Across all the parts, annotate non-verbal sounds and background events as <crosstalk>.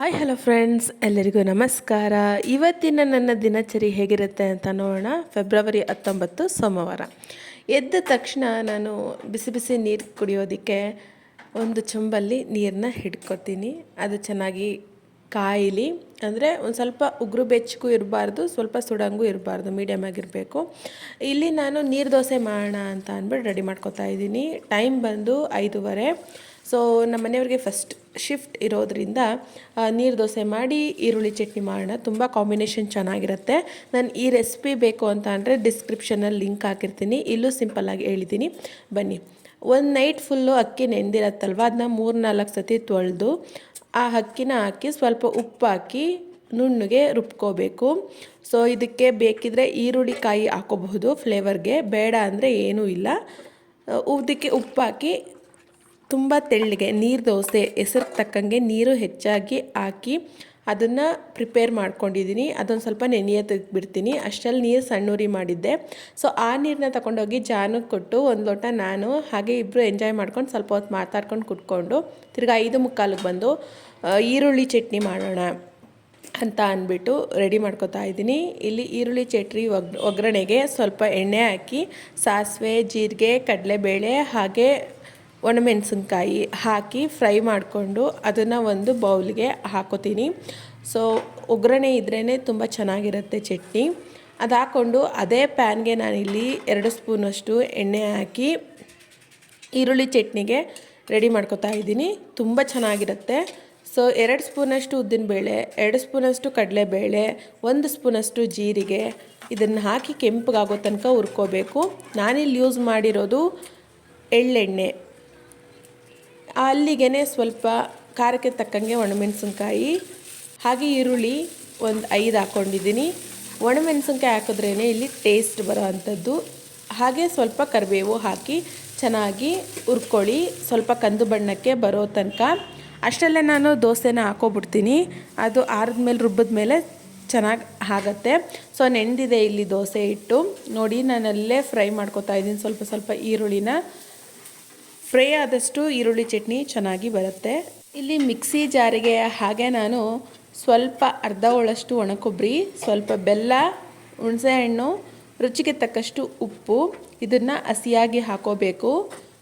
Hi hello friends ಎಲ್ಲರಿಗೂ ನಮಸ್ಕಾರ. ಇವತ್ತಿನ ನನ್ನ ದಿನಚರಿ ಹೇಗಿರುತ್ತೆ ಅಂತ ನೋಡೋಣ. ಫೆಬ್ರವರಿ ಹತ್ತೊಂಬತ್ತು, ಸೋಮವಾರ. ಎದ್ದ ತಕ್ಷಣ ನಾನು ಬಿಸಿ ಬಿಸಿ ನೀರು ಕುಡಿಯೋದಕ್ಕೆ ಒಂದು ಚೊಂಬಲ್ಲಿ ನೀರನ್ನ ಹಿಡ್ಕೊತೀನಿ. ಅದು ಚೆನ್ನಾಗಿ ಕಾಯಿಲಿ. ಅಂದರೆ ಒಂದು ಸ್ವಲ್ಪ ಉಗುರು ಬೆಚ್ಚಗೂ ಇರಬಾರ್ದು, ಸ್ವಲ್ಪ ಸುಡಂಗೂ ಇರಬಾರ್ದು ಮೀಡಿಯಮ್ ಆಗಿರಬೇಕು. ಇಲ್ಲಿ ನಾನು ನೀರು ದೋಸೆ ಮಾಡೋಣ ಅಂತ ಅಂದ್ಬಿಟ್ಟು ರೆಡಿ ಮಾಡ್ಕೊತಾ ಇದ್ದೀನಿ. ಟೈಮ್ ಬಂದು ಐದೂವರೆ. ಸೊ ನಮ್ಮ ಮನೆಯವ್ರಿಗೆ ಫಸ್ಟ್ ಶಿಫ್ಟ್ ಇರೋದ್ರಿಂದ ನೀರು ದೋಸೆ ಮಾಡಿ ಈರುಳ್ಳಿ ಚಟ್ನಿ ಮಾಡೋಣ. ತುಂಬ ಕಾಂಬಿನೇಷನ್ ಚೆನ್ನಾಗಿರುತ್ತೆ. ನಾನು ಈ ರೆಸಿಪಿ ಬೇಕು ಅಂತ ಅಂದರೆ ಡಿಸ್ಕ್ರಿಪ್ಷನಲ್ಲಿ ಲಿಂಕ್ ಹಾಕಿರ್ತೀನಿ. ಇಲ್ಲೂ ಸಿಂಪಲ್ಲಾಗಿ ಹೇಳಿದ್ದೀನಿ ಬನ್ನಿ. ಒಂದು ನೈಟ್ ಫುಲ್ಲು ಅಕ್ಕಿ ನೆಂದಿರತ್ತಲ್ವ? ಅದನ್ನ ಮೂರು ನಾಲ್ಕು ಸತಿ ತೊಳೆದು, ಆ ಅಕ್ಕಿನ ಹಾಕಿ ಸ್ವಲ್ಪ ಉಪ್ಪು ಹಾಕಿ ನುಣ್ಣಗೆ ರುಬ್ಕೋಬೇಕು. ಸೊ ಇದಕ್ಕೆ ಬೇಕಿದ್ರೆ ಈರುಳ್ಳಿ ಕಾಯಿ ಹಾಕೋಬಹುದು ಫ್ಲೇವರ್ಗೆ ಬೇಡ ಅಂದರೆ ಏನೂ ಇಲ್ಲ. ಇದಕ್ಕೆ ಉಪ್ಪು ಹಾಕಿ ತುಂಬ ತೆಳ್ಳಗೆ ನೀರು ದೋಸೆ ಹೆಸರು ತಕ್ಕಂಗೆ ನೀರು ಹೆಚ್ಚಾಗಿ ಹಾಕಿ ಅದನ್ನು ಪ್ರಿಪೇರ್ ಮಾಡ್ಕೊಂಡಿದ್ದೀನಿ ಅದೊಂದು ಸ್ವಲ್ಪ ನೆನೆಯ ಬಿಡ್ತೀನಿ ಅಷ್ಟರಲ್ಲಿ ನೀರು ಸಣ್ಣೂರಿ ಮಾಡಿದ್ದೆ. ಸೊ ಆ ನೀರನ್ನ ತಗೊಂಡೋಗಿ ಜಾನಕ್ಕೆ ಕೊಟ್ಟು ಒಂದು ಲೋಟ ನಾನು ಹಾಗೆ ಇಬ್ಬರು ಎಂಜಾಯ್ ಮಾಡ್ಕೊಂಡು ಸ್ವಲ್ಪ ಹೊತ್ತು ಮಾತಾಡ್ಕೊಂಡು ಕುತ್ಕೊಂಡು ತಿರ್ಗಿ ಐದು ಮುಕ್ಕಾಲಿಗೆ ಬಂದು ಈರುಳ್ಳಿ ಚಟ್ನಿ ಮಾಡೋಣ ಅಂತ ಅಂದ್ಬಿಟ್ಟು ರೆಡಿ ಮಾಡ್ಕೊತಾ ಇದ್ದೀನಿ ಇಲ್ಲಿ ಈರುಳ್ಳಿ ಚಟ್ನಿ ಒಗ್, ಒಗ್ಗರಣೆಗೆ ಸ್ವಲ್ಪ ಎಣ್ಣೆ ಹಾಕಿ, ಸಾಸಿವೆ, ಜೀರಿಗೆ, ಕಡಲೆಬೇಳೆ ಹಾಗೆ ಒಣಮೆಣಸಿನ್ಕಾಯಿ ಹಾಕಿ ಫ್ರೈ ಮಾಡಿಕೊಂಡು ಅದನ್ನು ಒಂದು ಬೌಲ್ಗೆ ಹಾಕೋತೀನಿ. ಸೊ ಒಗ್ಗರಣೆ ಇದ್ರೇ ತುಂಬ ಚೆನ್ನಾಗಿರುತ್ತೆ ಚಟ್ನಿ. ಅದು ಹಾಕ್ಕೊಂಡು ಅದೇ ಪ್ಯಾನ್ಗೆ ನಾನಿಲ್ಲಿ ಎರಡು ಸ್ಪೂನಷ್ಟು ಎಣ್ಣೆ ಹಾಕಿ ಈರುಳ್ಳಿ ಚಟ್ನಿಗೆ ರೆಡಿ ಮಾಡ್ಕೊತಾ ಇದ್ದೀನಿ. ತುಂಬ ಚೆನ್ನಾಗಿರುತ್ತೆ. ಸೊ ಎರಡು ಸ್ಪೂನಷ್ಟು ಉದ್ದಿನಬೇಳೆ ಎರಡು ಸ್ಪೂನಷ್ಟು ಕಡಲೆಬೇಳೆ, ಒಂದು ಸ್ಪೂನಷ್ಟು ಜೀರಿಗೆ ಇದನ್ನು ಹಾಕಿ ಕೆಂಪಗಾಗೋ ತನಕ ಹುರ್ಕೋಬೇಕು. ನಾನಿಲ್ಲಿ ಯೂಸ್ ಮಾಡಿರೋದು ಎಳ್ಳೆಣ್ಣೆ. ಅಲ್ಲಿಗೆ ಸ್ವಲ್ಪ ಖಾರಕ್ಕೆ ತಕ್ಕಂಗೆ ಒಣಮೆಣಸಿನ್ಕಾಯಿ, ಹಾಗೆ ಈರುಳ್ಳಿ ಒಂದು ಐದು ಹಾಕ್ಕೊಂಡಿದ್ದೀನಿ. ಒಣಮೆಣಸಿನ್ಕಾಯಿ ಹಾಕಿದ್ರೇ ಇಲ್ಲಿ ಟೇಸ್ಟ್ ಬರೋ ಅಂಥದ್ದು ಹಾಗೆ ಸ್ವಲ್ಪ ಕರಿಬೇವು ಹಾಕಿ ಚೆನ್ನಾಗಿ ಹುರ್ಕೊಳ್ಳಿ. ಸ್ವಲ್ಪ ಕಂದು ಬಣ್ಣಕ್ಕೆ ಬರೋ ತನಕ. ಅಷ್ಟರಲ್ಲೇ ನಾನು ದೋಸೆನ ಹಾಕೋಬಿಡ್ತೀನಿ. ಅದು ಆರಿದ್ಮೇಲೆ ರುಬ್ಬಿದ್ಮೇಲೆ ಚೆನ್ನಾಗಿ ಆಗತ್ತೆ. ಸೊ ನೆಂದಿದೆ ಇಲ್ಲಿ ದೋಸೆ ಇಟ್ಟು ನೋಡಿ ನಾನು ಅಲ್ಲೇ ಫ್ರೈ ಮಾಡ್ಕೊತಾ ಇದ್ದೀನಿ. ಸ್ವಲ್ಪ ಸ್ವಲ್ಪ ಈರುಳ್ಳಿನ. ಫ್ರೈ ಆದಷ್ಟು ಈರುಳ್ಳಿ ಚಟ್ನಿ ಚೆನ್ನಾಗಿ ಬರುತ್ತೆ. ಇಲ್ಲಿ ಮಿಕ್ಸಿ ಜಾರಿಗೆ ಹಾಗೆ ನಾನು ಸ್ವಲ್ಪ ಅರ್ಧ ಒಳಷ್ಟು ಒಣಕೊಬ್ಬರಿ, ಸ್ವಲ್ಪ ಬೆಲ್ಲ, ಹುಣಸೆಹಣ್ಣು, ರುಚಿಗೆ ತಕ್ಕಷ್ಟು ಉಪ್ಪು, ಇದನ್ನು ಹಸಿಯಾಗಿ ಹಾಕೋಬೇಕು.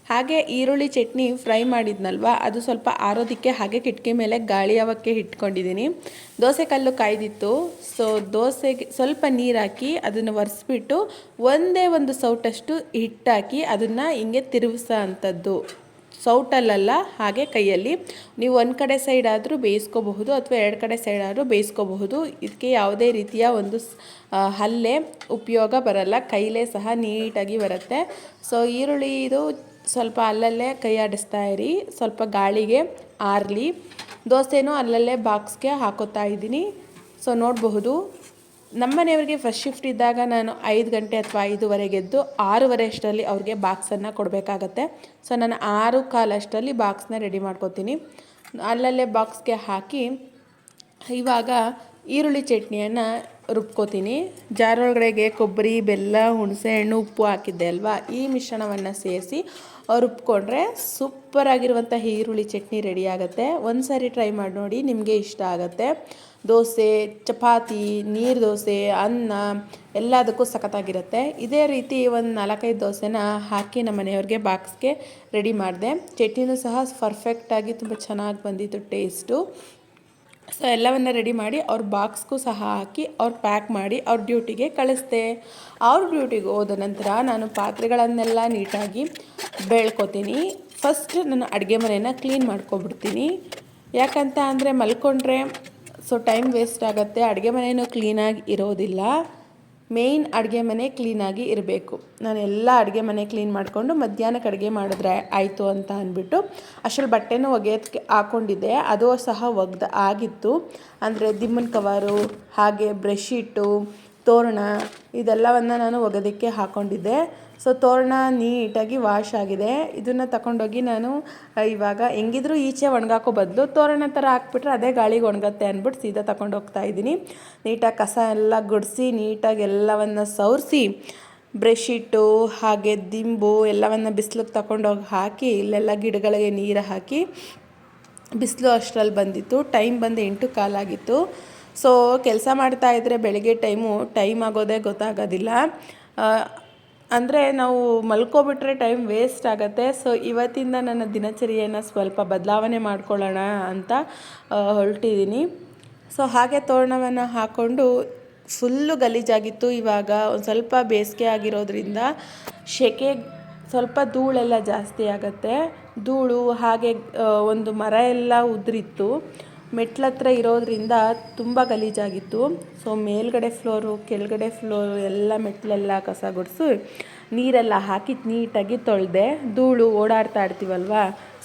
ಹಾಗೆ ಈರುಳ್ಳಿ ಚಟ್ನಿ ಫ್ರೈ ಮಾಡಿದ್ನಲ್ವ? ಅದು ಸ್ವಲ್ಪ ಆರೋದಕ್ಕೆ ಹಾಗೆ ಕಿಟಕಿ ಮೇಲೆ ಗಾಳಿ ಅವಕ್ಕೆ ಇಟ್ಕೊಂಡಿದ್ದೀನಿ. ದೋಸೆ ಕಲ್ಲು ಕಾಯ್ದಿತ್ತು. ಸೊ ದೋಸೆಗೆ ಸ್ವಲ್ಪ ನೀರು ಹಾಕಿ ಅದನ್ನು ಒರೆಸ್ಬಿಟ್ಟು ಒಂದೇ ಒಂದು ಸೌಟಷ್ಟು ಹಿಟ್ಟಾಕಿ ಅದನ್ನು ಹಿಂಗೆ ತಿರುಗಿಸೋ ಅಂಥದ್ದು. ಸೌಟಲ್ಲಲ್ಲ, ಹಾಗೆ ಕೈಯಲ್ಲಿ. ನೀವು ಒಂದು ಕಡೆ ಸೈಡ್ ಆದರೂ ಬೇಯಿಸ್ಕೋಬಹುದು ಅಥವಾ ಎರಡು ಕಡೆ ಸೈಡ್ ಆದರೂ ಬೇಯಿಸ್ಕೋಬಹುದು. ಇದಕ್ಕೆ ಯಾವುದೇ ರೀತಿಯ ಒಂದು ಹಲ್ಲೆ ಉಪಯೋಗ ಬರಲ್ಲ. ಕೈಲೇ ಸಹ ನೀಟಾಗಿ ಬರುತ್ತೆ. ಸೊ ಈರುಳ್ಳಿ ಇದು ಸ್ವಲ್ಪ ಅಲ್ಲಲ್ಲೇ ಕೈ ಆಡಿಸ್ತಾ ಇರಿ, ಸ್ವಲ್ಪ ಗಾಳಿಗೆ ಆರಲಿ. ದೋಸೆನೂ ಅಲ್ಲಲ್ಲೇ ಬಾಕ್ಸ್ಗೆ ಹಾಕೋತಾ ಇದ್ದೀನಿ. ಸೊ ನೋಡಬಹುದು, ನಮ್ಮ ಮನೆಯವರಿಗೆ ಫಸ್ಟ್ ಶಿಫ್ಟ್ ಇದ್ದಾಗ ನಾನು ಐದು ಗಂಟೆ ಅಥವಾ ಐದೂವರೆಗೆ ಎದ್ದು ಆರೂವರೆ ಅಷ್ಟರಲ್ಲಿ ಅವ್ರಿಗೆ ಬಾಕ್ಸನ್ನು ಕೊಡಬೇಕಾಗತ್ತೆ. ಸೊ ನಾನು ಆರು ಕಾಲಷ್ಟರಲ್ಲಿ ಬಾಕ್ಸ್ನ ರೆಡಿ ಮಾಡ್ಕೋತೀನಿ. ಅಲ್ಲಲ್ಲೇ ಬಾಕ್ಸ್ಗೆ ಹಾಕಿ ಇವಾಗ ಈರುಳ್ಳಿ ಚಟ್ನಿಯನ್ನು ರುಬ್ಕೋತೀನಿ. ಜಾರ್ ಒಳಗಡೆಗೆ ಕೊಬ್ಬರಿ, ಬೆಲ್ಲ, ಹುಣಸೆ ಹಣ್ಣು, ಉಪ್ಪು ಹಾಕಿದ್ದೆ ಅಲ್ವಾ? ಈ ಮಿಶ್ರಣವನ್ನು ಸೇರಿಸಿ ರುಬ್ಕೊಂಡ್ರೆ ಸೂಪರಾಗಿರುವಂಥ ಈರುಳ್ಳಿ ಚಟ್ನಿ ರೆಡಿ ಆಗುತ್ತೆ. ಒಂದು ಸಾರಿ ಟ್ರೈ ಮಾಡಿ ನೋಡಿ ನಿಮಗೆ ಇಷ್ಟ ಆಗುತ್ತೆ. ದೋಸೆ, ಚಪಾತಿ, ನೀರು ದೋಸೆ, ಅನ್ನ ಎಲ್ಲದಕ್ಕೂ ಸಖತ್ತಾಗಿರುತ್ತೆ. ಇದೇ ರೀತಿ ಒಂದು ನಾಲ್ಕೈದು ದೋಸೆನ ಹಾಕಿ ನಮ್ಮ ಮನೆಯವ್ರಿಗೆ ಬಾಕ್ಸ್ಗೆ ರೆಡಿ ಮಾಡಿದೆ. ಚಟ್ನಿನೂ ಸಹ ಪರ್ಫೆಕ್ಟಾಗಿ ತುಂಬ ಚೆನ್ನಾಗಿ ಬಂದಿತ್ತು ಟೇಸ್ಟು ಸೊ ಎಲ್ಲವನ್ನ ರೆಡಿ ಮಾಡಿ ಅವ್ರ ಬಾಕ್ಸ್ಗೂ ಸಹ ಹಾಕಿ ಅವ್ರು ಪ್ಯಾಕ್ ಮಾಡಿ ಅವ್ರ ಡ್ಯೂಟಿಗೆ ಕಳಿಸ್ದೆ. ಅವ್ರ ಡ್ಯೂಟಿಗೆ ಹೋದ ನಂತರ ನಾನು ಪಾತ್ರೆಗಳನ್ನೆಲ್ಲ ನೀಟಾಗಿ ಬೆಳ್ಕೊತೀನಿ. ಫಸ್ಟ್ ನಾನು ಅಡುಗೆ ಮನೆಯನ್ನು ಕ್ಲೀನ್ ಮಾಡ್ಕೊಬಿಡ್ತೀನಿ. ಯಾಕಂತ ಅಂದರೆ ಮಲ್ಕೊಂಡ್ರೆ ಸೊ ಟೈಮ್ ವೇಸ್ಟ್ ಆಗುತ್ತೆ. ಅಡುಗೆ ಮನೆಯೂ ಕ್ಲೀನಾಗಿ ಇರೋದಿಲ್ಲ. ಮೇಯ್ನ್ ಅಡುಗೆ ಮನೆ ಕ್ಲೀನಾಗಿ ಇರಬೇಕು. ನಾನು ಎಲ್ಲ ಅಡುಗೆ ಮನೆ ಕ್ಲೀನ್ ಮಾಡಿಕೊಂಡು ಮಧ್ಯಾಹ್ನಕ್ಕೆ ಅಡುಗೆ ಮಾಡಿದ್ರೆ ಆಯಿತು ಅಂತ ಅಂದ್ಬಿಟ್ಟು ಅಷ್ಟರಲ್ಲಿ ಬಟ್ಟೆನೂ ಒಗೆಯೋದಕ್ಕೆ ಹಾಕ್ಕೊಂಡಿದ್ದೆ ಅದು ಸಹ ಒಗ್ದು ಆಗಿತ್ತು. ಅಂದರೆ ದಿಮ್ಮನ್ ಕವರು, ಹಾಗೆ ಬ್ರಷೀಟು ತೋರಣ, ಇದೆಲ್ಲವನ್ನು ನಾನು ಒಗೆದಕ್ಕೆ ಹಾಕ್ಕೊಂಡಿದ್ದೆ ಸೊ ತೋರಣ ನೀಟಾಗಿ ವಾಶ್ ಆಗಿದೆ. ಇದನ್ನು ತಗೊಂಡೋಗಿ ನಾನು ಇವಾಗ ಹೆಂಗಿದ್ರು ಈಚೆ ಒಣಗಾಕೋ ಬದಲು ತೋರಣ ಥರ ಹಾಕ್ಬಿಟ್ರೆ ಅದೇ ಗಾಳಿಗೆ ಒಣಗತ್ತೆ ಅಂದ್ಬಿಟ್ಟು ಸೀದಾ ತಗೊಂಡು ಹೋಗ್ತಾ ಇದ್ದೀನಿ. ನೀಟಾಗಿ ಕಸ ಎಲ್ಲ ಗುಡಿಸಿ, ನೀಟಾಗಿ ಎಲ್ಲವನ್ನು ಸವರಿಸಿ ಬ್ರಷೀಟು ಹಾಗೆ ದಿಂಬು ಎಲ್ಲವನ್ನು ಬಿಸಿಲಿಗೆ ತಗೊಂಡೋಗಿ ಹಾಕಿ, ಇಲ್ಲೆಲ್ಲ ಗಿಡಗಳಿಗೆ ನೀರು ಹಾಕಿ, ಬಿಸಿಲು ಅಷ್ಟರಲ್ಲಿ ಬಂದಿತ್ತು. ಟೈಮ್ ಬಂದು ಎಂಟು ಕಾಲಾಗಿತ್ತು ಸೊ ಕೆಲಸ ಮಾಡ್ತಾ ಇದ್ದರೆ ಬೆಳಗ್ಗೆ ಟೈಮು, ಟೈಮ್ ಆಗೋದೇ ಗೊತ್ತಾಗೋದಿಲ್ಲ. ಅಂದರೆ ನಾವು ಮಲ್ಕೊಬಿಟ್ರೆ ಟೈಮ್ ವೇಸ್ಟ್ ಆಗುತ್ತೆ. ಸೊ ಇವತ್ತಿಂದ ನನ್ನ ದಿನಚರಿಯನ್ನು ಸ್ವಲ್ಪ ಬದಲಾವಣೆ ಮಾಡ್ಕೊಳ್ಳೋಣ ಅಂತ ಹೊರಟಿದ್ದೀನಿ ಸೊ ಹಾಗೆ ತೋರಣವನ್ನು ಹಾಕ್ಕೊಂಡು ಫುಲ್ಲು ಗಲೀಜಾಗಿತ್ತು. ಇವಾಗ ಒಂದು ಸ್ವಲ್ಪ ಬೇಸಿಗೆ ಆಗಿರೋದ್ರಿಂದ ಸೆಕೆ ಸ್ವಲ್ಪ ಧೂಳೆಲ್ಲ ಜಾಸ್ತಿ ಆಗುತ್ತೆ. ಧೂಳು ಹಾಗೆ ಒಂದು ಮರ ಎಲ್ಲ ಉದುರಿತ್ತು. ಮೆಟ್ಲತ್ರ ಇರೋದ್ರಿಂದ ತುಂಬ ಗಲೀಜಾಗಿತ್ತು. ಸೊ ಮೇಲ್ಗಡೆ ಫ್ಲೋರು ಕೆಳಗಡೆ ಫ್ಲೋರು ಎಲ್ಲ ಮೆಟ್ಲೆಲ್ಲ ಕಸ ಗುಡಿಸಿ ನೀರೆಲ್ಲ ಹಾಕಿ ನೀಟಾಗಿ ತೊಳೆದೆ ಧೂಳು ಓಡಾಡ್ತಾ ಇರ್ತೀವಲ್ವ?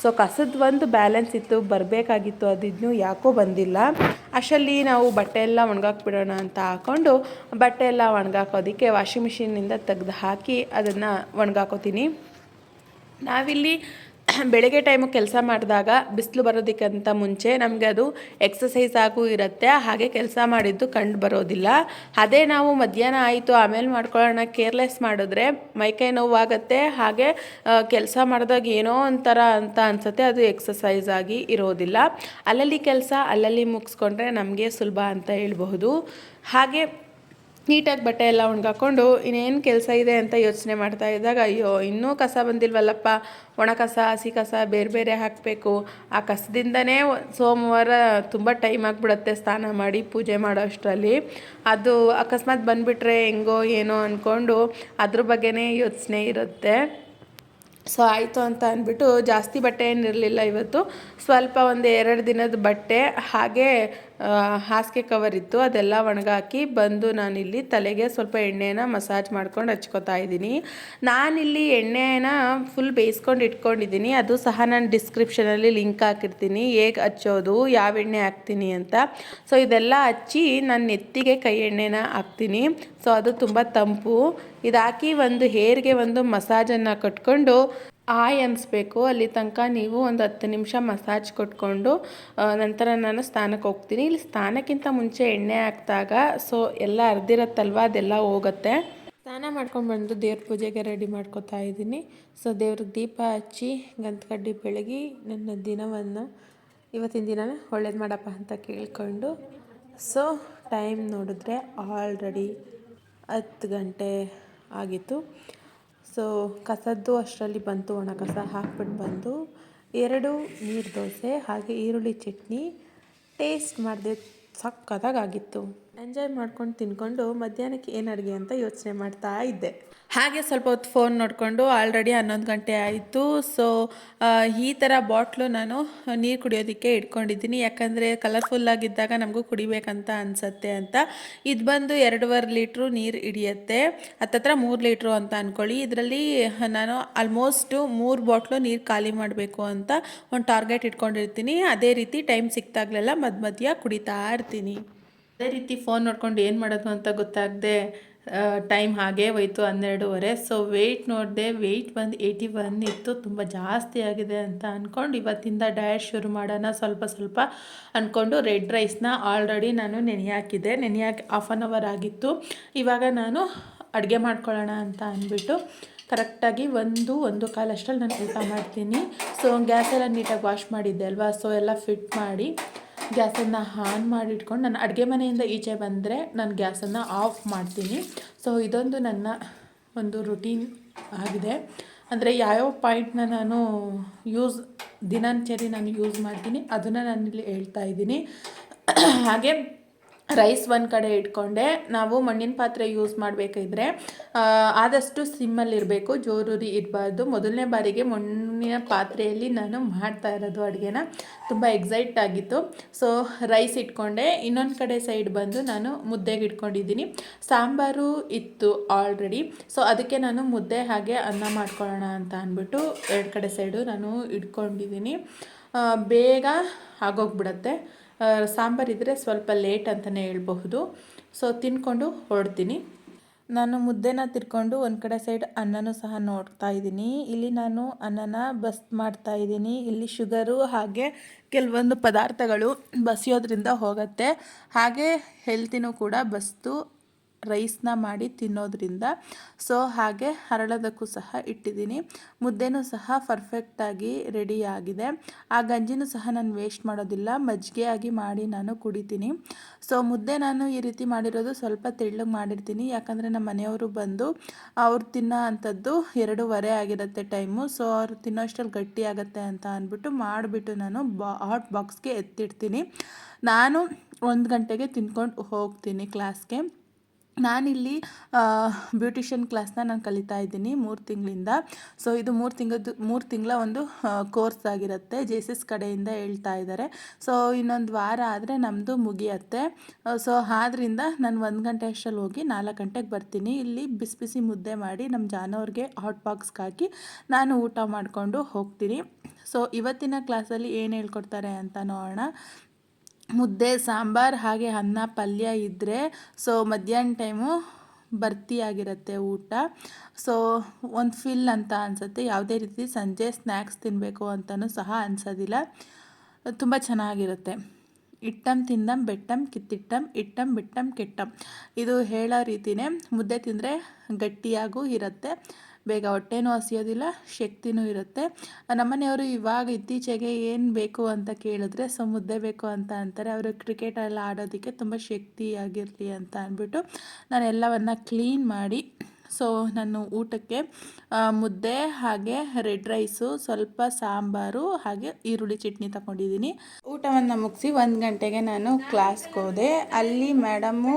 ಸೊ ಕಸದ ಒಂದು ಬ್ಯಾಲೆನ್ಸ್ ಇತ್ತು, ಬರಬೇಕಾಗಿತ್ತು ಅದಿದ್ನು ಯಾಕೋ ಬಂದಿಲ್ಲ. ಅಷ್ಟರಲ್ಲಿ ನಾವು ಬಟ್ಟೆ ಎಲ್ಲ ಒಣಗಾಕ್ಬಿಡೋಣ ಅಂತ ಹಾಕ್ಕೊಂಡು ಬಟ್ಟೆ ಎಲ್ಲ ಒಣಗಾಕೋದಕ್ಕೆ ವಾಷಿಂಗ್ ಮಿಷಿನಿಂದ ತೆಗ್ದು ಹಾಕಿ ಅದನ್ನು ಒಣಗಾಕೋತೀನಿ. ನಾವಿಲ್ಲಿ <coughs> ಬೆಳಗ್ಗೆ ಟೈಮು ಕೆಲಸ ಮಾಡಿದಾಗ ಬಿಸಿಲು ಬರೋದಕ್ಕಿಂತ ಮುಂಚೆ ನಮಗೆ ಅದು ಎಕ್ಸಸೈಸ್ ಆಗು ಇರುತ್ತೆ. ಹಾಗೆ ಕೆಲಸ ಮಾಡಿದ್ದು ಕಂಡು ಬರೋದಿಲ್ಲ. ಅದೇ ನಾವು ಮಧ್ಯಾಹ್ನ ಆಯಿತು, ಆಮೇಲೆ ಮಾಡ್ಕೊಳ್ಳೋಣ ಕೇರ್ಲೆಸ್ ಮಾಡಿದ್ರೆ ಮೈಕೈ ನೋವಾಗುತ್ತೆ. ಹಾಗೆ ಕೆಲಸ ಮಾಡಿದಾಗ ಏನೋ ಒಂಥರ ಅಂತ ಅನಿಸುತ್ತೆ. ಅದು ಎಕ್ಸಸೈಸ್ ಆಗಿ ಇರೋದಿಲ್ಲ. ಅಲ್ಲಲ್ಲಿ ಕೆಲಸ, ಅಲ್ಲಲ್ಲಿ ಮುಗಿಸ್ಕೊಂಡ್ರೆ ನಮಗೆ ಸುಲಭ ಅಂತ ಹೇಳ್ಬಹುದು. ಹಾಗೆ ನೀಟಾಗಿ ಬಟ್ಟೆ ಎಲ್ಲ ಒಣಗಾಕೊಂಡು ಇನ್ನೇನು ಕೆಲಸ ಇದೆ ಅಂತ ಯೋಚನೆ ಮಾಡ್ತಾ ಇದ್ದಾಗ, ಅಯ್ಯೋ, ಇನ್ನೂ ಕಸ ಬಂದಿಲ್ವಲ್ಲಪ್ಪ? ಒಣ ಕಸ, ಹಸಿ ಕಸ ಬೇರೆ ಬೇರೆ ಹಾಕಬೇಕು. ಆ ಕಸದಿಂದನೇ ಸೋಮವಾರ ತುಂಬ ಟೈಮ್ ಆಗಿಬಿಡುತ್ತೆ ಸ್ನಾನ ಮಾಡಿ ಪೂಜೆ ಮಾಡೋ ಅಷ್ಟರಲ್ಲಿ ಅದು ಅಕಸ್ಮಾತ್ ಬಂದುಬಿಟ್ರೆ ಹೆಂಗೋ ಏನೋ ಅಂದ್ಕೊಂಡು ಅದ್ರ ಬಗ್ಗೆನೇ ಯೋಚನೆ ಇರುತ್ತೆ. ಸೊ, ಆಯಿತು ಅಂತ ಅಂದ್ಬಿಟ್ಟು ಜಾಸ್ತಿ ಬಟ್ಟೆ ಏನಿರಲಿಲ್ಲ ಇವತ್ತು. ಸ್ವಲ್ಪ ಒಂದು ಎರಡು ದಿನದ ಬಟ್ಟೆ, ಹಾಗೆ ಹಾಸಿಗೆ ಕವರ್ ಇತ್ತು, ಅದೆಲ್ಲ ಒಣಗಾಕಿ ಬಂದು ನಾನಿಲ್ಲಿ ತಲೆಗೆ ಸ್ವಲ್ಪ ಎಣ್ಣೆನ ಮಸಾಜ್ ಮಾಡ್ಕೊಂಡು ಹಚ್ಕೋತಾ ಇದ್ದೀನಿ. ನಾನಿಲ್ಲಿ ಎಣ್ಣೆನ ಫುಲ್ ಬೇಯಿಸ್ಕೊಂಡು ಇಟ್ಕೊಂಡಿದ್ದೀನಿ. ಅದು ಸಹ ನಾನು ಡಿಸ್ಕ್ರಿಪ್ಷನಲ್ಲಿ ಲಿಂಕ್ ಹಾಕಿರ್ತೀನಿ. ಹೇಗೆ ಹಚ್ಚೋದು, ಯಾವ ಎಣ್ಣೆ ಹಾಕ್ತೀನಿ ಅಂತ. ಸೊ ಇದೆಲ್ಲ ಹಚ್ಚಿ ನಾನು ನೆತ್ತಿಗೆ ಕೈ ಎಣ್ಣೆನ ಹಾಕ್ತೀನಿ. ಸೊ ಅದು ತುಂಬ ತಂಪು. ಇದಾಕಿ ಒಂದು ಹೇರ್ಗೆ ಒಂದು ಮಸಾಜನ್ನು ಕಟ್ಕೊಂಡು ಆಯ್ ಅನಿಸ್ಬೇಕು ಅಲ್ಲಿ ತನಕ ನೀವು ಒಂದು ಹತ್ತು ನಿಮಿಷ ಮಸಾಜ್ ಕೊಟ್ಕೊಂಡು ನಂತರ ನಾನು ಸ್ನಾನಕ್ಕೆ ಹೋಗ್ತೀನಿ. ಇಲ್ಲಿ ಸ್ನಾನಕ್ಕಿಂತ ಮುಂಚೆ ಎಣ್ಣೆ ಹಾಕಿದಾಗ, ಸೊ ಎಲ್ಲ ಅರ್ದಿರತ್ತಲ್ವ? ಅದೆಲ್ಲ ಹೋಗುತ್ತೆ. ಸ್ನಾನ ಮಾಡ್ಕೊಂಡು ಬಂದು ದೇವ್ರ ಪೂಜೆಗೆ ರೆಡಿ ಮಾಡ್ಕೊತಾ ಇದ್ದೀನಿ. ಸೊ ದೇವ್ರಿಗೆ ದೀಪ ಹಚ್ಚಿ ಗಂಧಕಡ್ಡಿ ಬೆಳಗಿ, ನನ್ನ ದಿನವನ್ನು, ಇವತ್ತಿನ ದಿನ ಒಳ್ಳೇದು ಮಾಡಪ್ಪ ಅಂತ ಕೇಳಿಕೊಂಡು, ಸೊ ಟೈಮ್ ನೋಡಿದ್ರೆ ಆಲ್ರೆಡಿ ಹತ್ತು ಗಂಟೆ ಆಗಿತ್ತು. ಸೊ ಕಸದ್ದು ಅಷ್ಟರಲ್ಲಿ ಬಂತು, ಒಣ ಕಸ ಹಾಕ್ಬಿಟ್ಟು ಬಂದು ಎರಡು ನೀರು ದೋಸೆ ಹಾಗೆ ಈರುಳ್ಳಿ ಚಟ್ನಿ ಟೇಸ್ಟ್ ಮಾಡಿದೆ ಸಕ್ಕತ್ತಾಗಿ ಆಗಿತ್ತು ಎಂಜಾಯ್ ಮಾಡ್ಕೊಂಡು ತಿನ್ಕೊಂಡು ಮಧ್ಯಾಹ್ನಕ್ಕೆ ಏನು ಅಡುಗೆ ಅಂತ ಯೋಚನೆ ಮಾಡ್ತಾ ಇದ್ದೆ. ಹಾಗೆ ಸ್ವಲ್ಪ ಹೊತ್ತು ಫೋನ್ ನೋಡಿಕೊಂಡು ಆಲ್ರೆಡಿ ಹನ್ನೊಂದು ಗಂಟೆ ಆಯಿತು. ಸೊ ಈ ಥರ ಬಾಟ್ಲು ನಾನು ನೀರು ಕುಡಿಯೋದಕ್ಕೆ ಇಟ್ಕೊಂಡಿದ್ದೀನಿ. ಯಾಕಂದರೆ ಕಲರ್ಫುಲ್ಲಾಗಿದ್ದಾಗ ನಮಗೂ ಕುಡಿಬೇಕಂತ ಅನಿಸತ್ತೆ ಅಂತ. ಇದು ಬಂದು ಎರಡೂವರೆ ಲೀಟ್ರು ನೀರು ಹಿಡಿಯತ್ತೆ. ಹತ್ತತ್ರ ಮೂರು ಲೀಟ್ರು ಅಂತ ಅಂದ್ಕೊಳ್ಳಿ ಇದರಲ್ಲಿ ನಾನು ಆಲ್ಮೋಸ್ಟು ಮೂರು ಬಾಟ್ಲು ನೀರು ಖಾಲಿ ಮಾಡಬೇಕು ಅಂತ ಒಂದು ಟಾರ್ಗೆಟ್ ಇಟ್ಕೊಂಡಿರ್ತೀನಿ. ಅದೇ ರೀತಿ ಟೈಮ್ ಸಿಕ್ತಾಗಲೆಲ್ಲ ಮಧ್ಯ ಮಧ್ಯ ಕುಡಿತಾ ಇರ್ತೀನಿ. ಅದೇ ರೀತಿ ಫೋನ್ ನೋಡ್ಕೊಂಡು ಏನು ಮಾಡೋದು ಅಂತ ಗೊತ್ತಾಗದೆ ಟೈಮ್ ಹಾಗೇ ಹೋಯ್ತು ಹನ್ನೆರಡೂವರೆ. ಸೊ ವೆಯ್ಟ್ ನೋಡಿದೆ ವೆಯ್ಟ್ ಬಂದು ಏಯ್ಟಿ ಒನ್ ಇತ್ತು. ತುಂಬ ಜಾಸ್ತಿ ಆಗಿದೆ ಅಂತ ಅಂದ್ಕೊಂಡು ಇವತ್ತಿಂದ ಡಯಟ್ ಶುರು ಮಾಡೋಣ ಸ್ವಲ್ಪ ಸ್ವಲ್ಪ ಅಂದ್ಕೊಂಡು ರೆಡ್ ರೈಸ್ನ ಆಲ್ರೆಡಿ ನಾನು ನೆನೆ ಹಾಕಿದ್ದೆ. ನೆನೆ ಹಾಕಿ ಹಾಫ್ ಆನ್ ಅವರ್ ಆಗಿತ್ತು. ಇವಾಗ ನಾನು ಅಡುಗೆ ಮಾಡ್ಕೊಳ್ಳೋಣ ಅಂತ ಅಂದ್ಬಿಟ್ಟು ಕರೆಕ್ಟಾಗಿ ಒಂದು ಒಂದು ಕಾಲಷ್ಟರಲ್ಲಿ ನಾನು ಊಟ ಮಾಡ್ತೀನಿ. ಸೊ ಗ್ಯಾಸೆಲ್ಲ ನೀಟಾಗಿ ವಾಶ್ ಮಾಡಿದ್ದೆ ಅಲ್ವಾ? ಸೊ ಎಲ್ಲ ಫಿಟ್ ಮಾಡಿ. ಗ್ಯಾಸನ್ನು ಆನ್ ಮಾಡಿ ಇಟ್ಕೊಂಡು ನಾನು ಅಡುಗೆ ಮನೆಯಿಂದ ಈಚೆ ಬಂದರೆ ನಾನು ಗ್ಯಾಸನ್ನು ಆಫ್ ಮಾಡ್ತೀನಿ. ಸೊ, ಇದೊಂದು ನನ್ನ ಒಂದು ರುಟೀನ್ ಆಗಿದೆ. ಅಂದರೆ ಯಾವ್ಯಾವ ಪಾಯಿಂಟ್ನ ನಾನು ಯೂಸ್ ದಿನಚರಿ ನಾನು ಯೂಸ್ ಮಾಡ್ತೀನಿ, ಅದನ್ನು ನಾನಿಲ್ಲಿ ಹೇಳ್ತಾ ಇದ್ದೀನಿ. ಹಾಗೆ ರೈಸ್ ಒಂದು ಕಡೆ ಇಟ್ಕೊಂಡೆ. ನಾವು ಮಣ್ಣಿನ ಪಾತ್ರೆ ಯೂಸ್ ಮಾಡಬೇಕಿದ್ರೆ ಆದಷ್ಟು ಸಿಮ್ಮಲ್ಲಿ ಇರಬೇಕು. ಜೋರೂರಿ ಇರಬಾರ್ದು. ಮೊದಲನೇ ಬಾರಿಗೆ ಮಣ್ಣಿನ ಪಾತ್ರೆಯಲ್ಲಿ ನಾನು ಮಾಡ್ತಾ ಇರೋದು ಅಡುಗೆನ. ತುಂಬ ಎಕ್ಸೈಟ್ ಆಗಿತ್ತು. ಸೊ ರೈಸ್ ಇಟ್ಕೊಂಡೆ. ಇನ್ನೊಂದು ಕಡೆ ಸೈಡ್ ಬಂದು ನಾನು ಮುದ್ದೆಗೆ ಇಟ್ಕೊಂಡಿದ್ದೀನಿ. ಸಾಂಬಾರು ಇತ್ತು ಆಲ್ರೆಡಿ ಸೊ ಅದಕ್ಕೆ ನಾನು ಮುದ್ದೆ ಹಾಗೆ ಅನ್ನ ಮಾಡ್ಕೊಳ್ಳೋಣ ಅಂತ ಅಂದ್ಬಿಟ್ಟು ಎರಡು ಕಡೆ ಸೈಡು ನಾನು ಇಟ್ಕೊಂಡಿದ್ದೀನಿ. ಬೇಗ ಆಗೋಗ್ಬಿಡತ್ತೆ. ಆ, ಸಾಂಬಾರಿದ್ರೆ ಸ್ವಲ್ಪ ಲೇಟ್ ಅಂತಲೇ ಹೇಳ್ಬಹುದು. ಸೊ ತಿನ್ಕೊಂಡು ಹೊರಡ್ತೀನಿ. ನಾನು ಮುದ್ದೆನ ತಿರ್ಕೊಂಡು ಒಂದು ಕಡೆ ಸೈಡ್ ಅನ್ನನೂ ಸಹ ನೋಡ್ತಾ ಇದ್ದೀನಿ. ಇಲ್ಲಿ ನಾನು ಅನ್ನನ ಬಸ್ ಮಾಡ್ತಾ ಇದ್ದೀನಿ. ಇಲ್ಲಿ ಶುಗರು ಹಾಗೆ ಕೆಲವೊಂದು ಪದಾರ್ಥಗಳು ಬಸಿಯೋದ್ರಿಂದ ಹೋಗುತ್ತೆ. ಹಾಗೆ ಹೆಲ್ತಿನೂ ಕೂಡ ಬಸ್ತು ರೈಸ್ನ ಮಾಡಿ ತಿನ್ನೋದ್ರಿಂದ. ಸೊ, ಹಾಗೆ ಹರಳೋದಕ್ಕೂ ಸಹ ಇಟ್ಟಿದ್ದೀನಿ. ಮುದ್ದೆನೂ ಸಹ ಪರ್ಫೆಕ್ಟಾಗಿ ರೆಡಿ ಆಗಿದೆ. ಆ ಗಂಜಿನೂ ಸಹ ನಾನು ವೇಸ್ಟ್ ಮಾಡೋದಿಲ್ಲ. ಮಜ್ಜಿಗೆ ಆಗಿ ಮಾಡಿ ನಾನು ಕುಡಿತೀನಿ. ಸೊ ಮುದ್ದೆ ನಾನು ಈ ರೀತಿ ಮಾಡಿರೋದು ಸ್ವಲ್ಪ ತೆಳ್ಳಗೆ ಮಾಡಿರ್ತೀನಿ. ಯಾಕಂದರೆ ನಮ್ಮ ಮನೆಯವರು ಬಂದು ಅವ್ರು ತಿನ್ನೋ ಅಂಥದ್ದು ಎರಡೂವರೆ ಆಗಿರುತ್ತೆ ಟೈಮು ಸೊ ಅವ್ರು ತಿನ್ನೋಷ್ಟರಲ್ಲಿ ಗಟ್ಟಿ ಆಗುತ್ತೆ ಅಂತ ಅಂದ್ಬಿಟ್ಟು ಮಾಡಿಬಿಟ್ಟು ನಾನು ಬಾ ಹಾಟ್ ಬಾಕ್ಸ್ಗೆ ಎತ್ತಿಡ್ತೀನಿ. ನಾನು ಒಂದು ಗಂಟೆಗೆ ತಿನ್ಕೊಂಡು ಹೋಗ್ತೀನಿ ಕ್ಲಾಸ್ಗೆ ನಾನಿಲ್ಲಿ ಬ್ಯೂಟಿಷಿಯನ್ ಕ್ಲಾಸ್ನ ನಾನು ಕಲಿತಾ ಇದ್ದೀನಿ ಮೂರು ತಿಂಗಳಿಂದ. ಸೊ, ಇದು ಮೂರು ತಿಂಗಳದ್ದು, ಮೂರು ತಿಂಗಳ ಒಂದು ಕೋರ್ಸ್ ಆಗಿರುತ್ತೆ. ಜೆ ಎಸ್ ಎಸ್ ಕಡೆಯಿಂದ ಹೇಳ್ತಾ ಇದ್ದಾರೆ ಸೊ, ಇನ್ನೊಂದು ವಾರ ಆದರೆ ನಮ್ಮದು ಮುಗಿಯತ್ತೆ. ಸೊ, ಆದ್ರಿಂದ ನಾನು ಒಂದು ಗಂಟೆ ಅಷ್ಟರಲ್ಲಿ ಹೋಗಿ ನಾಲ್ಕು ಗಂಟೆಗೆ ಬರ್ತೀನಿ. ಇಲ್ಲಿ ಬಿಸಿ ಬಿಸಿ ಮುದ್ದೆ ಮಾಡಿ ನಮ್ಮ ಜಾನವ್ರಿಗೆ ಹಾಟ್ ಬಾಕ್ಸ್ಗೆ ಹಾಕಿ ನಾನು ಊಟ ಮಾಡಿಕೊಂಡು ಹೋಗ್ತೀನಿ. ಸೊ, ಇವತ್ತಿನ ಕ್ಲಾಸಲ್ಲಿ ಏನು ಹೇಳ್ಕೊಡ್ತಾರೆ ಅಂತ ನೋಡೋಣ. ಮುದ್ದೆ, ಸಾಂಬಾರು ಹಾಗೆ ಅನ್ನ, ಪಲ್ಯ ಇದ್ದರೆ ಸೊ ಮಧ್ಯಾಹ್ನ ಟೈಮು ಭರ್ತಿಯಾಗಿರುತ್ತೆ ಊಟ. ಸೊ ಒಂದು ಫಿಲ್ ಅಂತ ಅನಿಸುತ್ತೆ. ಯಾವುದೇ ರೀತಿ ಸಂಜೆ ಸ್ನ್ಯಾಕ್ಸ್ ತಿನ್ನಬೇಕು ಅಂತಲೂ ಸಹ ಅನಿಸೋದಿಲ್ಲ. ತುಂಬ ಚೆನ್ನಾಗಿರುತ್ತೆ. ಇಟ್ಟಂ ತಿಂದಂ ಬೆಟ್ಟಂ, ಕಿತ್ತಿಟ್ಟಂ, ಇಟ್ಟಂ, ಬಿಟ್ಟಂ, ಕೆಟ್ಟಂ. ಇದು ಹೇಳೋ ರೀತಿಯೇ ಮುದ್ದೆ ತಿಂದರೆ ಗಟ್ಟಿಯಾಗೂ ಇರುತ್ತೆ. ಬೇಗ ಹೊಟ್ಟೆನೂ ಹಸಿಯೋದಿಲ್ಲ, ಶಕ್ತಿನೂ ಇರುತ್ತೆ. ನಮ್ಮನೆಯವರು ಇವಾಗ ಇತ್ತೀಚೆಗೆ ಏನು ಬೇಕು ಅಂತ ಕೇಳಿದ್ರೆ ಸೊ ಮುದ್ದೆ ಬೇಕು ಅಂತ ಅಂತಾರೆ. ಅವರು ಕ್ರಿಕೆಟೆಲ್ಲ ಆಡೋದಕ್ಕೆ ತುಂಬ ಶಕ್ತಿಯಾಗಿರಲಿ ಅಂತ ಅಂದ್ಬಿಟ್ಟು ನಾನು ಎಲ್ಲವನ್ನು ಕ್ಲೀನ್ ಮಾಡಿ ಸೊ ನಾನು ಊಟಕ್ಕೆ ಮುದ್ದೆ ಹಾಗೆ ರೆಡ್ ರೈಸು ಸ್ವಲ್ಪ ಸಾಂಬಾರು ಹಾಗೆ ಈರುಳ್ಳಿ ಚಟ್ನಿ ತಗೊಂಡಿದ್ದೀನಿ. ಊಟವನ್ನು ಮುಗಿಸಿ ಒಂದು ಗಂಟೆಗೆ ನಾನು ಕ್ಲಾಸ್ಗೆ ಹೋದೆ. ಅಲ್ಲಿ ಮೇಡಮು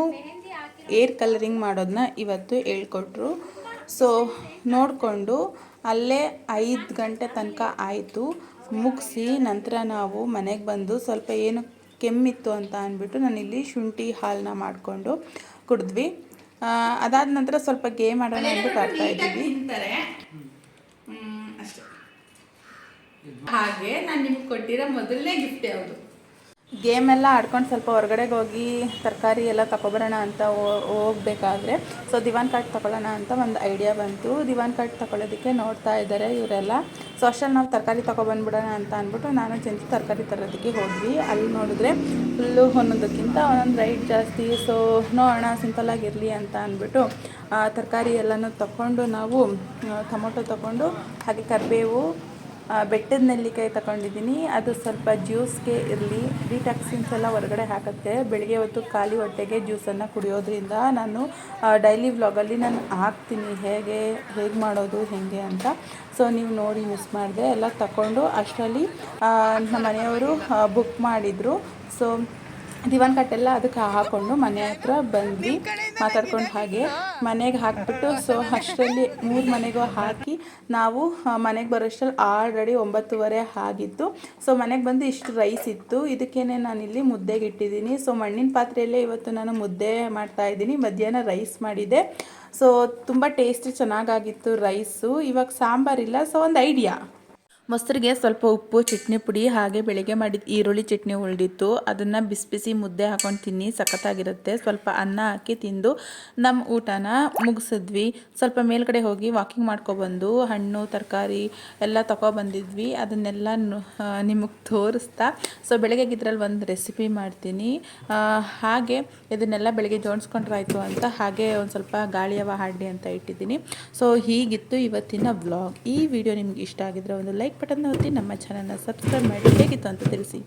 ಏರ್ ಕಲರಿಂಗ್ ಮಾಡೋದನ್ನ ಇವತ್ತು ಹೇಳ್ಕೊಟ್ರು. ಸೊ ನೋಡಿಕೊಂಡು ಅಲ್ಲೇ ಐದು ಗಂಟೆ ತನಕ ಆಯಿತು. ಮುಗಿಸಿ ನಂತರ ನಾವು ಮನೆಗೆ ಬಂದು ಸ್ವಲ್ಪ ಏನು ಕೆಮ್ಮಿತ್ತು ಅಂತ ಅಂದ್ಬಿಟ್ಟು ನಾನಿಲ್ಲಿ ಶುಂಠಿ ಹಾಲನ್ನ ಮಾಡಿಕೊಂಡು ಕುಡಿದ್ವಿ. ಅದಾದ ನಂತರ ಸ್ವಲ್ಪ ಗೇಮ್ ಆಡೋಣ ಅಂದ್ಬಿಟ್ಟು ಆಡ್ತಾ ಇದ್ದೀವಿ. ಹಾಗೆ ನಾನು ನಿಮ್ಗೆ ಕೊಟ್ಟಿರೋ ಮೊದಲನೇ ಗಿಫ್ಟ್ ಯಾವುದು? ಗೇಮ್ ಎಲ್ಲ ಆಡ್ಕೊಂಡು ಸ್ವಲ್ಪ ಹೊರಗಡೆಗೆ ಹೋಗಿ ತರಕಾರಿ ಎಲ್ಲ ತಗೊಬರೋಣ ಅಂತ ಹೋಗ್ಬೇಕಾದ್ರೆ. ಸೊ ದಿವಾನ್ ಕಾರ್ಡ್ ತಗೊಳ್ಳೋಣ ಅಂತ ಒಂದು ಐಡಿಯಾ ಬಂತು. ದಿವಾನ್ ಕಾರ್ಡ್ ತಗೊಳ್ಳೋದಕ್ಕೆ ನೋಡ್ತಾ ಇದ್ದಾರೆ ಇವರೆಲ್ಲ. ಸೊ ಅಷ್ಟಲ್ಲಿ ನಾವು ತರಕಾರಿ ತಗೊಬಂದ್ಬಿಡೋಣ ಅಂತ ಅಂದ್ಬಿಟ್ಟು ನಾನು ಚೆಂಚು ತರಕಾರಿ ತರೋದಕ್ಕೆ ಹೋದ್ವಿ. ಅಲ್ಲಿ ನೋಡಿದ್ರೆ ಫುಲ್ಲು ಒಂದೊಂದಕ್ಕಿಂತ ಒಂದೊಂದು ರೈಟ್ ಜಾಸ್ತಿ. ಸೊ ನೋಡೋಣ ಸಿಂಪಲ್ಲಾಗಿರಲಿ ಅಂತ ಅಂದ್ಬಿಟ್ಟು ತರಕಾರಿ ಎಲ್ಲನೂ ತಗೊಂಡು ನಾವು ಟೊಮೊಟೊ ತಗೊಂಡು, ಹಾಗೆ ಕರಿಬೇವು ಬೆಟ್ಟದ ನೆಲ್ಲಿಕಾಯಿ ತಗೊಂಡಿದ್ದೀನಿ. ಅದು ಸ್ವಲ್ಪ ಜ್ಯೂಸ್ಗೆ ಇರಲಿ. ಡಿಟಾಕ್ಸಿನ್ಸ್ ಎಲ್ಲ ಹೊರಗಡೆ ಹಾಕುತ್ತೆ. ಬೆಳಿಗ್ಗೆ ಹೊತ್ತು ಖಾಲಿ ಹೊಟ್ಟೆಗೆ ಜ್ಯೂಸನ್ನು ಕುಡಿಯೋದ್ರಿಂದ ನಾನು ಡೈಲಿ ವ್ಲಾಗಲ್ಲಿ ನಾನು ಹಾಕ್ತೀನಿ. ಹೇಗೆ ಹೇಗೆ ಮಾಡೋದು, ಹೇಗೆ ಅಂತ. ಸೊ ನೀವು ನೋಡಿ ಮಿಸ್ ಮಾಡಿದೆ. ಎಲ್ಲ ತಗೊಂಡು ಅಷ್ಟರಲ್ಲಿ ನಮ್ಮ ಮನೆಯವರು ಬುಕ್ ಮಾಡಿದರು. ಸೊ ದಿವಾನ್ ಕಟ್ಟೆಲ್ಲ ಅದಕ್ಕೆ ಹಾಕ್ಕೊಂಡು ಮನೆ ಹತ್ರ ಬಂದ್ವಿ, ಮಾತಾಡ್ಕೊಂಡು ಹಾಗೆ ಮನೆಗೆ ಹಾಕ್ಬಿಟ್ಟು ಸೊ ಅಷ್ಟರಲ್ಲಿ ಮೂರು ಮನೆಗೂ ಹಾಕಿ ನಾವು ಮನೆಗೆ ಬರೋಷ್ಟರಲ್ಲಿ ಆಲ್ರೆಡಿ ಒಂಬತ್ತುವರೆ ಆಗಿತ್ತು. ಸೊ ಮನೆಗೆ ಬಂದು ಇಷ್ಟು ರೈಸ್ ಇತ್ತು. ಇದಕ್ಕೇನೆ ನಾನಿಲ್ಲಿ ಮುದ್ದೆಗೆ ಇಟ್ಟಿದ್ದೀನಿ. ಸೊ ಮಣ್ಣಿನ ಪಾತ್ರೆಯಲ್ಲೇ ಇವತ್ತು ನಾನು ಮುದ್ದೆ ಮಾಡ್ತಾ ಇದ್ದೀನಿ. ಮಧ್ಯಾಹ್ನ ರೈಸ್ ಮಾಡಿದೆ. ಸೊ ತುಂಬ ಟೇಸ್ಟಿ ಚೆನ್ನಾಗಾಗಿತ್ತು ರೈಸು ಇವಾಗ ಸಾಂಬಾರಿಲ್ಲ ಸೊ ಒಂದು ಐಡಿಯಾ ಮೊಸರಿಗೆ ಸ್ವಲ್ಪ ಉಪ್ಪು, ಚಟ್ನಿ ಪುಡಿ ಹಾಗೆ ಬೆಳಿಗ್ಗೆ ಮಾಡಿದ ಈರುಳ್ಳಿ ಚಟ್ನಿ ಉಳಿದಿತ್ತು. ಅದನ್ನು ಬಿಸಿ ಬಿಸಿ ಮುದ್ದೆ ಹಾಕೊಂಡು ತಿನ್ನಿ, ಸಖತ್ತಾಗಿರುತ್ತೆ. ಸ್ವಲ್ಪ ಅನ್ನ ಹಾಕಿ ತಿಂದು ನಮ್ಮ ಊಟನ ಮುಗಿಸಿದ್ವಿ. ಸ್ವಲ್ಪ ಮೇಲ್ಗಡೆ ಹೋಗಿ ವಾಕಿಂಗ್ ಮಾಡ್ಕೊಬಂದು, ಹಣ್ಣು, ತರಕಾರಿ ಎಲ್ಲ ತಗೊಬಂದಿದ್ವಿ ಅದನ್ನೆಲ್ಲ ನಿಮಗೆ ತೋರಿಸ್ತಾ. ಸೊ ಬೆಳಗ್ಗೆ ಇದ್ರಲ್ಲಿ ಒಂದು ರೆಸಿಪಿ ಮಾಡ್ತೀನಿ. ಹಾಗೆ ಇದನ್ನೆಲ್ಲ ಬೆಳಗ್ಗೆ ಜೋಡಿಸ್ಕೊಂಡ್ರಾಯ್ತು ಅಂತ ಹಾಗೆ ಒಂದು ಸ್ವಲ್ಪ ಗಾಳಿಯವ ಹಾಡಿ ಅಂತ ಇಟ್ಟಿದ್ದೀನಿ. ಸೊ ಹೀಗಿತ್ತು ಇವತ್ತಿನ ವ್ಲಾಗ್ ಈ ವಿಡಿಯೋ ನಿಮ್ಗೆ ಇಷ್ಟ ಆಗಿದ್ರೆ ಒಂದು ಲೈಕ್ ಬಟನ್ನ ಒತ್ತಿ ನಮ್ಮ ಚಾನಲ್ನ ಸಬ್ಸ್ಕ್ರೈಬ್ ಮಾಡಿ ಹೇಗಿತ್ತು ಅಂತ ತಿಳಿಸಿ.